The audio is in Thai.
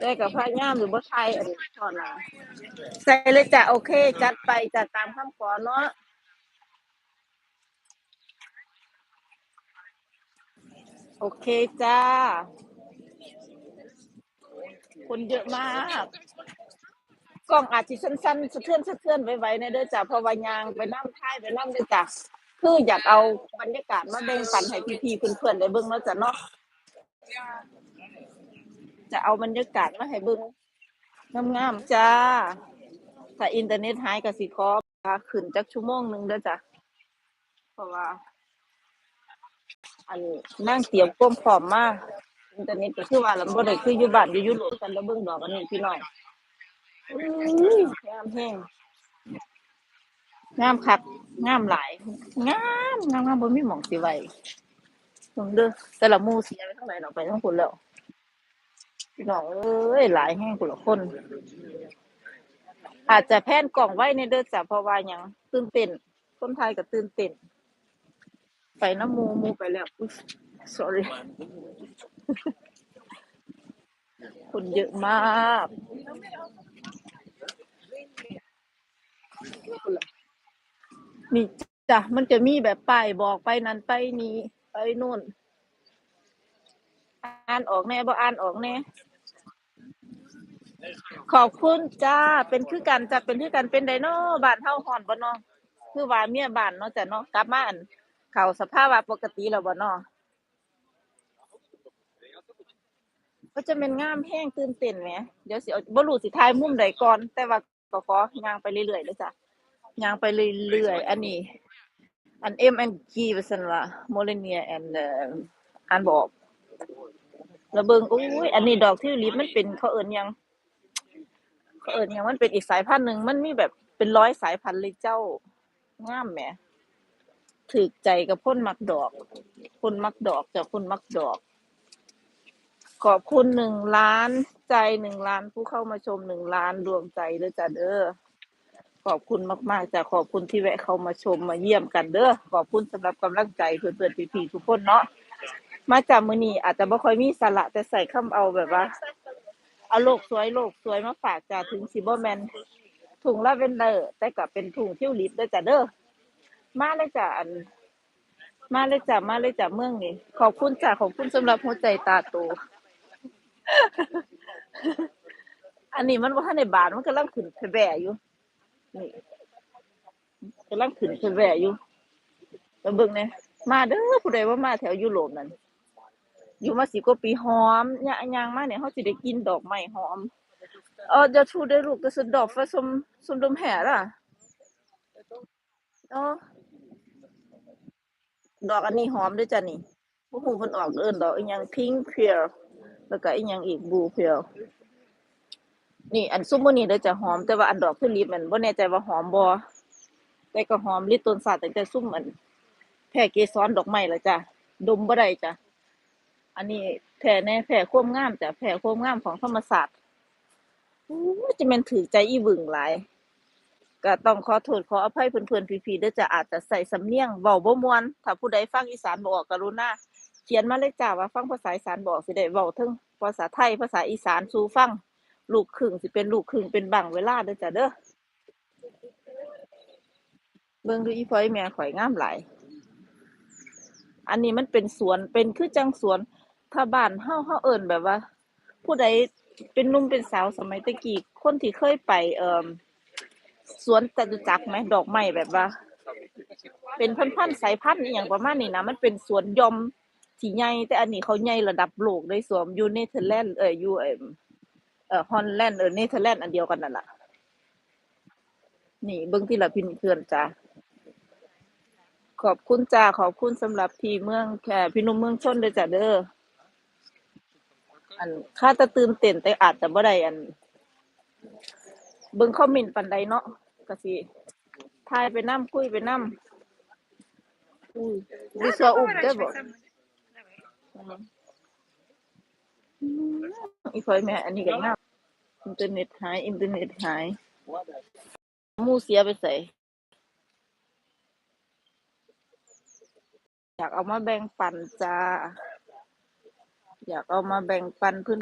ได้กับพายามหรือบ่ไทยอันนี้ก่อนนะใส่เลยจ้ะโอเค จัดไปจัดตามคำขอเนาะโอเคจ้า คนเยอะมาก กล้องอาจจะสั้นๆสะเทือนสะเทือนไว้ๆในเด้อจ้ะเพราะว่ายางไปนั่งท้ายไปนั่งเด้อจ้ะคืออยากเอาบรรยากาศมาแบ่งปันให้พี่ๆเพื่อนๆได้เบิ่งเนาะจ้ะเนาะ จะเอาบรรยากาศมาให้เบิ่งงามๆจ้า ถ้าอินเทอร์เน็ตหายก็สิขอขึ้นจักชั่วโมงหนึงเด้อจ้ะเพราะว่า อันนั่งเตรียมความพร้อมมากอินเทอร์เน็ตก็คือว่าลำบ่ได้คืออยู่บ้านอยู่ยุโรปกันแล้วเบิ่งดอกอันนี้พี่น้องอุ้ยงามแฮงงามคักงามหลายงามงามงามบ่มีหม่องสิไว้เบิ่งเด้อแต่ละหมู่เสียไปทางไหนเนาะไปทางพุ่นแล้ว พี่น้องเอ้ยหลายแฮงพุ่นละคน อาจจะแพนกล่องไว้ในเด้อจ้ะพราวาหยังตื่นเต้นคนไทยก็ตื่นเต้นไปน้ำมูมูไปแล้วอุ๊ย sorry คนเยอะมากนี่จ้ะมันจะมีแบบป้ายบอกไปนั้นไปนี้ไปนู่น อ่านออกแน่บ่อ่านออกแน่ ขอบคุณจ้า เป็นคือกันจ้ะเป็นคือกันเป็นไดโนบ้านเฮาฮ้อนบ่เนาะคือว่าเมียบ้านเนาะจ้ะเนาะกลับมาอันเข้าสภาพว่ะปกติแล้วบ่เนาะก็จะเป็นงามแฮงตื่นเต้นแหมเดี๋ยวสิเอาบ่รู้สิถ่ายมุมใดก่อน แต่ว่าก็ขอย่างไปเรื่อยๆเด้อจ้ะย่างไปเรื่อยๆอันนี้ อัน M and G ว่าซั่นว่า Molenia and เอ่ออ่านบออกแล้วเบิ่งอุ้ยอันนี้ดอกทิวลิปมันเป็นเขาเอิ้นหยัง เขาเอิ้นหยังมันเป็นอีกสายพันธุ์หนึ่งมันมีแบบเป็นร้อยสายพันธุ์เลยเจ้างามแหมถูกใจกับคนมักดอกคนมักดอกจ้ะคนมักดอก ขอบคุณหนึ่งล้านใจหนึ่งล้านผู้เข้ามาชมหนึ่งล้านดวงใจเด้อจ้ะเด้อขอบคุณมากๆจ้ะขอบคุณที่แวะเข้ามาชมมาเยี่ยมกันเด้อขอบคุณสำหรับกำลังใจเพื่อนๆพี่ๆทุกคนเนาะมาจากมือนีอาจจะบ่ค่อยมีสาระแต่ใส่คำเอาแบบว่า เอาโลกสวยโลกสวยมาฝากจ้ะถึงสิบแมนถุงลาเวนเดอร์แต่ก็เป็นถุงทิวลิปด้อจ้ะเด้อมาเลยจ้ะอัน มาเลยจ้ะมาเลยจ้ะเมืองนี้ขอบคุณจ้ะขอบคุณสำหรับหัวใจตาโตอันนี้มันบ่ทันบานมันกำลังขึ้นแผ่อยู่นี่กำลังขึ้นแผ่อยู่แล้วเบิ่งแหน่มาเด้อผู้ใดว่ามาแถวยุโรปนั่น อยู่มา10กว่าปีหอมยะย่างมากเนี่ยเฮาสิได้กินดอกไม้หอมเออ jag tror det luktar så doftar som som de här ah. เออดอกอันนี้หอมด้อจ้ะนี่บ่ฮู้เพิ่นออกเอินดอกอิหยัง pink pear แล้วก็อีหยังอีก blue pear นี่อันซุมมื้อนี้เด้อจ้ะหอมแต่ว่าอันดอกทิวลิปนั่นบ่แน่ใจว่าหอมบ่แต่ก็หอมลิต้นสาดตั้งแต่ซุมอันแผ่เกสรดอกไม้ล้วจ้ะดมบ่ได้จ้ะ อันนี้แผ่แน่แผ่ควมงามจ้ะแผ่ควมงามของธรรมศาสตร์จะแม่นถูกใจอีหวึงหลายก็ต้องขอโทษขออภัยเพื่อนๆพี่ๆเด้อจะอาจจะใส่สำเนียงเว้าบ่มวนถ้าผู้ใดฟังอีสานบ่ออกกรุณาเขียนมาเลยจ้ะว่าฟังภาษาอีสานบอกสิได้เว้าเทิงภาษาไทยภาษาอีสานสู่ฟังลูกครึ่งสิเป็นลูกครึ่งเป็นบางเวลาเด้อจ้ะเด้อเบิ่งดูอีพอยแม่ข่อยงามหลายอันนี้มันเป็นสวนเป็นคือจังสวน ถ้าบ้านเฮาเฮาเอิ้นแบบว่า ผู้ใดเป็นหนุ่มเป็นสาวสมัยตะกี้คนที่เคยไป เอ่อ สวนจตุจักรไหมดอกไม้แบบว่า เป็นพันๆสายพันธุ์อีหยังประมาณนี้นะ มันเป็นสวนหย่อมที่ใหญ่แต่อันนี้เขาใหญ่ระดับโลกเลยสวมอยู่เนเธอร์แลนด์เอ่ออยู่เอ่อเอ่อฮอลแลนด์เออเนเธอร์แลนด์อันเดียวกันนั่นล่ะ นี่เบิ่งทีละพี่เพื่อนจ้าขอบคุณจ้าขอบคุณสำหรับที่เมืองแค่พี่นุ่มเมืองชนเด้อจ้ะเด้อ อันข้าแตะตื่นเต้นแต่อาจจะบ่ได้อัน เบิ่งคอมเมนต์ปานใดเนาะก็สิถ่ายไปนำคุยไปนำอุ้ยดิซัวอุ้มเด้อบ่อืมอืมอีพ่อยแม่ อันนี้ก็งามอินเทอร์เน็ตหาย อินเทอร์เน็ตหายหมู่เสียไปไสอยากเอามาแบ่งปันจ้า อยากเอามาแบ่งปันเพื่อน